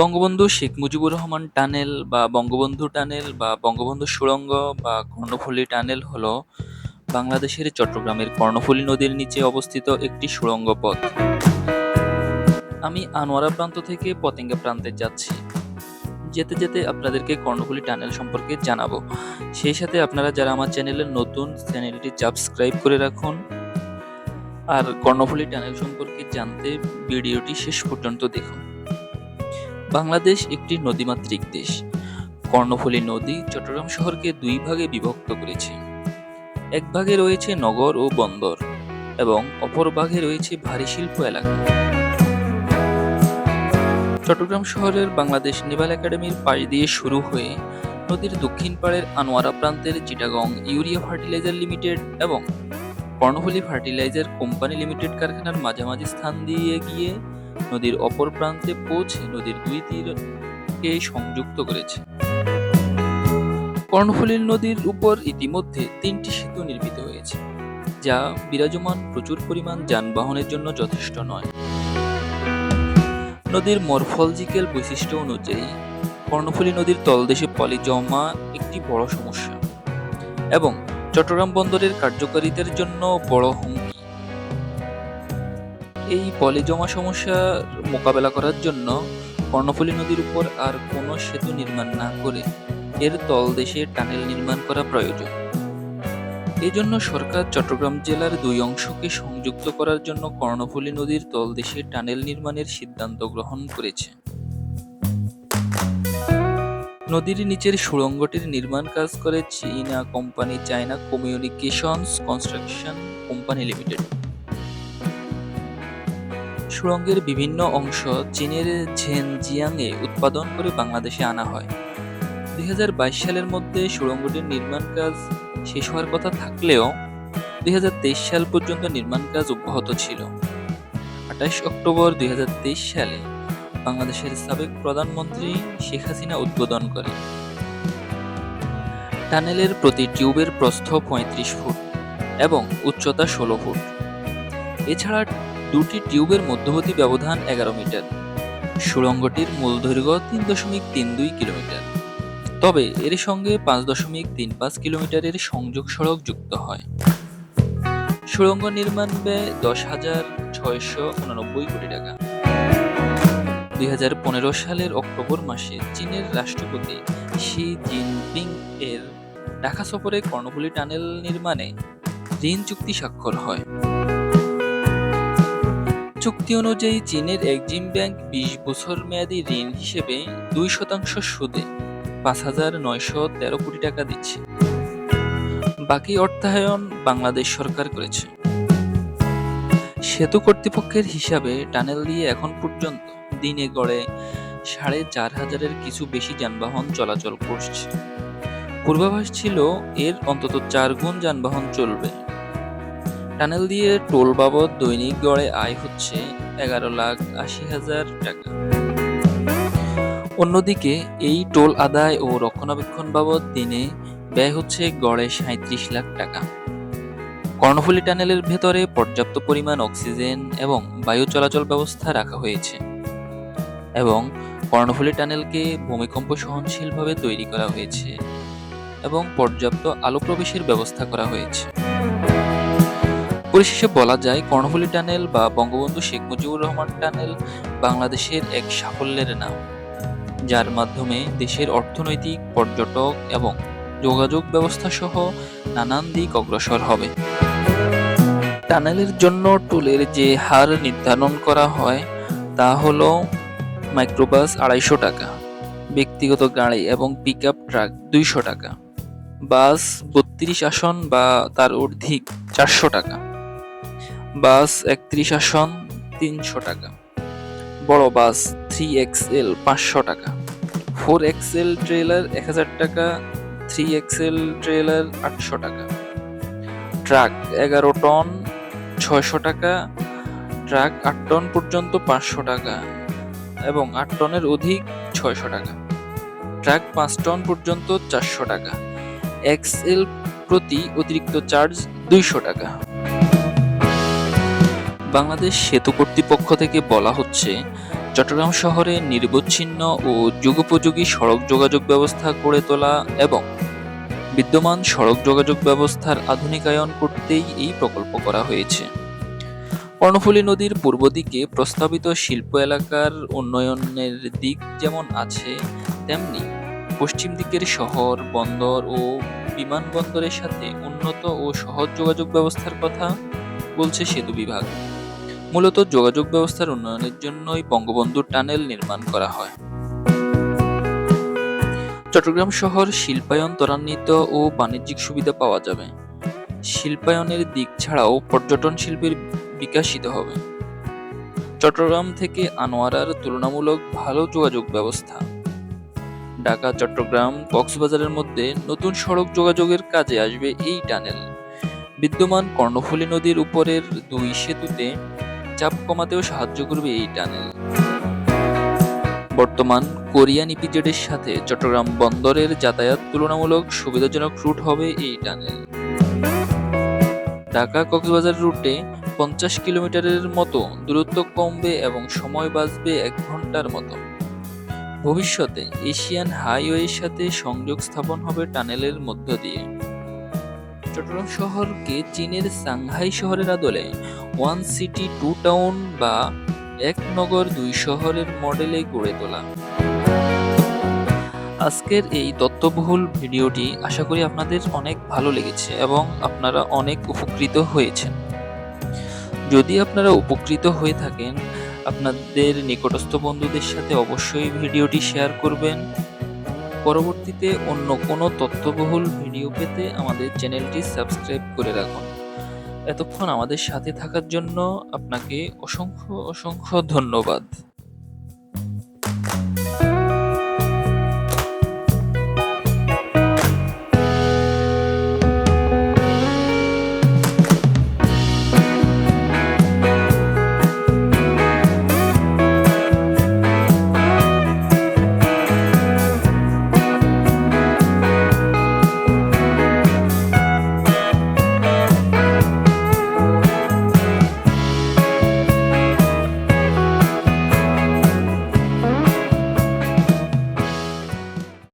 Bangabandhu Sheikh Mujibur Rahman tunnel বা Bangabandhu tunnel বা বঙ্গবন্ধু সুড়ঙ্গ বা কর্ণফুলী টানেল হলো বাংলাদেশের চট্টগ্রামের কর্ণফুলী নদীর নিচে অবস্থিত একটি সুড়ঙ্গ পথ। আমি আনোয়ারা প্রান্ত থেকে পতেঙ্গা প্রান্তে যাচ্ছি। যেতে যেতে আপনাদেরকে কর্ণফুলী টানেল সম্পর্কে জানাব। সেই সাথে আপনারা যারা আমার চ্যানেলের নতুন, চ্যানেলটি সাবস্ক্রাইব করে রাখুন। আর কর্ণফুলী টানেল সম্পর্কে জানতে ভিডিওটি শেষ পর্যন্ত দেখুন। বাংলাদেশ একটি নদীমাতৃক দেশ। কর্ণফুলী নদী চট্টগ্রাম শহরকে দুই ভাগে বিভক্ত করেছে। এক ভাগে রয়েছে নগর ও বন্দর এবং অপর ভাগে রয়েছে ভারী শিল্প এলাকা। চট্টগ্রাম শহরের বাংলাদেশ নেভাল একাডেমির পাশ দিয়ে শুরু হয়ে নদীর দক্ষিণ পাড়ের আনোয়ারা প্রান্তের চিটাগং ইউরিয়া ফার্টিলাইজার লিমিটেড এবং কর্ণফুলী ফার্টিলাইজার কোম্পানি লিমিটেড কারখানার মাঝামাঝি স্থান দিয়ে গিয়ে নদীর অপর প্রান্তে পৌঁছে নদীর দুই তীরকে সংযুক্ত করেছে। কর্ণফুলী নদীর উপর ইতিমধ্যে তিনটি সেতু নির্মিত হয়েছে, যা বিরাজমান প্রচুর পরিমাণ যানবাহনের জন্য যথেষ্ট নয়। নদীর মরফলজিক্যাল বৈশিষ্ট্য অনুযায়ী, কর্ণফুলী নদীর তলদেশে পলি জমা একটি বড় সমস্যা এবং চট্টগ্রাম বন্দরের কার্যকারিতার জন্য বড় হুমকি। এই পলি জমা সমস্যার মোকাবেলা করার জন্য কর্ণফুলী নদীর উপর আর কোনো সেতু নির্মাণ না করে এর তলদেশে টানেল নির্মাণ করা প্রয়োজন। এজন্য সরকার চট্টগ্রাম জেলার দুই অংশকে সংযুক্ত করার জন্য কর্ণফুলী নদীর তলদেশে টানেল নির্মাণের সিদ্ধান্ত গ্রহণ করেছে। নদীর নিচের সুড়ঙ্গটির নির্মাণ কাজ করে চীনা company China communications construction company limited. সুড়ঙ্গের বিভিন্ন অংশ চীনের ঝেনজিয়াংয়ে উৎপাদন করে বাংলাদেশে আনা হয়। দুই হাজার বাইশ সালের মধ্যে সুড়ঙ্গটির নির্মাণ কাজ শেষ হওয়ার কথা থাকলেও দুই হাজার তেইশ সাল পর্যন্ত নির্মাণ কাজ অব্যাহত ছিল। আঠাশ অক্টোবর দুই হাজার তেইশ সালে বাংলাদেশের সাবেক প্রধানমন্ত্রী শেখ হাসিনা উদ্বোধন করেন। টানেলের প্রতি টিউবের প্রস্থ পঁয়ত্রিশ ফুট এবং উচ্চতা ষোলো ফুট। এছাড়া দুটি টিউবের মধ্যবর্তী ব্যবধান এগারো মিটার। সুড়ঙ্গটির মূল দৈর্ঘ্য তিন দশমিক তিন দুই কিলোমিটার। তবে এর সঙ্গে পাঁচ দশমিক তিন পাঁচ কিলোমিটারের সংযোগ সড়ক যুক্ত হয়। সুড়ঙ্গ নির্মাণ ব্যয় দশ হাজার ছয়শো উননব্বই কোটি টাকা। দুই হাজার পনেরো সালের অক্টোবর মাসে চীনের রাষ্ট্রপতি শি জিনপিং এর ঢাকা সফরে কর্ণফুলী টানেল নির্মাণে ঋণ চুক্তি স্বাক্ষর হয়। চুক্তি অনুযায়ী চীনের এক্সিম ব্যাংক বিশ বছর মেয়াদী ঋণ হিসেবে দুই শতাংশ সুদে পাঁচ হাজার নয়শো তেরো কোটি টাকা দিচ্ছে। বাকি অর্থায়ন বাংলাদেশ সরকার করেছে। সেতু কর্তৃপক্ষের হিসাবে টানেল দিয়ে এখন পর্যন্ত দিনে গড়ে সাড়ে চার হাজারের কিছু বেশি যানবাহন চলাচল করছে। পূর্বাভাস ছিল এর অন্তত চার গুণ যানবাহন চলবে। টানেল দিয়ে টোল বাবদ দৈনিক গড়ে আয় হচ্ছে এগারো লাখ আশি হাজার টাকা। অন্যদিকে এই টোল আদায় ও রক্ষণাবেক্ষণ বাবদ দিনে ব্যয় হচ্ছে গড়ে সাঁত্রিশ লাখ টাকা। কর্ণফুলী টানেলের ভেতরে পর্যাপ্ত পরিমাণ অক্সিজেন এবং বায়ু চলাচল ব্যবস্থা রাখা হয়েছে এবং কর্ণফুলী টানেলকে ভূমিকম্প সহনশীলভাবে তৈরি করা হয়েছে এবং পর্যাপ্ত আলো প্রবেশের ব্যবস্থা করা হয়েছে। পরিশেষে বলা যায়, কর্ণফুলী টানেল বা বঙ্গবন্ধু শেখ মুজিবুর রহমান টানেল বাংলাদেশের এক সাফল্যের নাম, যার মাধ্যমে দেশের অর্থনৈতিক, পর্যটক এবং যোগাযোগ ব্যবস্থা সহ নানান দিক অগ্রসর হবে। টানেলের জন্য টোলের যে হার নির্ধারণ করা হয়, তা হল মাইক্রোবাস আড়াইশো টাকা, ব্যক্তিগত গাড়ি এবং পিক ট্রাক দুইশো টাকা, বাস বত্রিশ আসন বা তার অর্ধিক চারশো টাকা। বাস একত্রিশ আসন, তিনশো টাকা। বড় বাস থ্রি এক্সএল, পাঁচশো টাকা। ফোর এক্সএল ট্রেলার, এক হাজার টাকা। থ্রি এক্সএল ট্রেলার, আটশো টাকা। ট্রাক এগারো টন, ছয়শো টাকা। ট্রাক আট টন পর্যন্ত, পাঁচশো টাকা। এবং আট টনের অধিক, ছয়শো টাকা। ট্রাক পাঁচ টন পর্যন্ত, চারশো টাকা। এক্সএল প্রতি অতিরিক্ত চার্জ, দুইশো টাকা। বাংলাদেশ সেতু কর্তৃপক্ষ থেকে বলা হচ্ছে, চট্টগ্রাম শহরে নিরবচ্ছিন্ন ও যুগোপযোগী সড়ক যোগাযোগ ব্যবস্থা গড়ে তোলা এবং বিদ্যমান সড়ক যোগাযোগ ব্যবস্থার আধুনিকায়ন করতেই এই প্রকল্প করা হয়েছে। কর্ণফুলী নদীর পূর্ব দিকে প্রস্তাবিত শিল্প এলাকার উন্নয়নের দিক যেমন আছে, তেমনি পশ্চিম দিকের শহর, বন্দর ও বিমানবন্দরের সাথে উন্নত ও সহজ যোগাযোগ ব্যবস্থার কথা বলছে সেতু বিভাগ। মূলত যোগাযোগ ব্যবস্থার উন্নয়নের জন্যই বঙ্গবন্ধু টানেল নির্মাণ করা হয়। চট্টগ্রাম শহর শিল্পায়ন ত্বরান্বিত ও বাণিজ্যিক সুবিধা পাওয়া যাবে। শিল্পায়নের দিক ছাড়াও পর্যটন শিল্পের বিকাশিত হবে। চট্টগ্রাম থেকে আনোয়ারার তুলনামূলক ভালো যোগাযোগ ব্যবস্থা। ঢাকা, চট্টগ্রাম, কক্সবাজারের মধ্যে নতুন সড়ক যোগাযোগের কাজে আসবে এই টানেল। বিদ্যমান কর্ণফুলী নদীর উপরের দুই সেতুতে চাপ কমাতেও সাহায্য করবে এই টানেল। বর্তমান কোরিয়ান ইপিজেডের সাথে চট্টগ্রাম বন্দরের যাতায়াত তুলনামূলক সুবিধাজনক রুট হবে এই টানেল। ঢাকা কক্সবাজার রুটে পঞ্চাশ কিলোমিটারের মতো দূরত্ব কমবে এবং সময় বাঁচবে এক ঘণ্টার মতো। ভবিষ্যতে এশিয়ান হাইওয়ের সাথে সংযোগ স্থাপন হবে টানেলের মধ্য দিয়ে। চট্টগ্রাম শহরকে চীনের সাংহাই শহরের আদলে ওয়ান সিটি, টু টাউন বা এক নগর, দুই শহরের মডেলে গড়ে তোলা। আজকের এই তথ্যবহুল ভিডিওটি আশা করি আপনাদের অনেক ভালো লেগেছে এবং আপনারা অনেক উপকৃত হয়েছেন। যদি আপনারা উপকৃত হয়ে থাকেন, আপনাদের নিকটস্থ বন্ধুদের সাথে অবশ্যই ভিডিওটি শেয়ার করবেন। পরবর্তীতে অন্য কোনো তথ্যবহুল ভিডিও পেতে আমাদের চ্যানেলটি সাবস্ক্রাইব করে রাখুন। এতক্ষণ আমাদের সাথে থাকার জন্য আপনাকে অসংখ্য অসংখ্য ধন্যবাদ।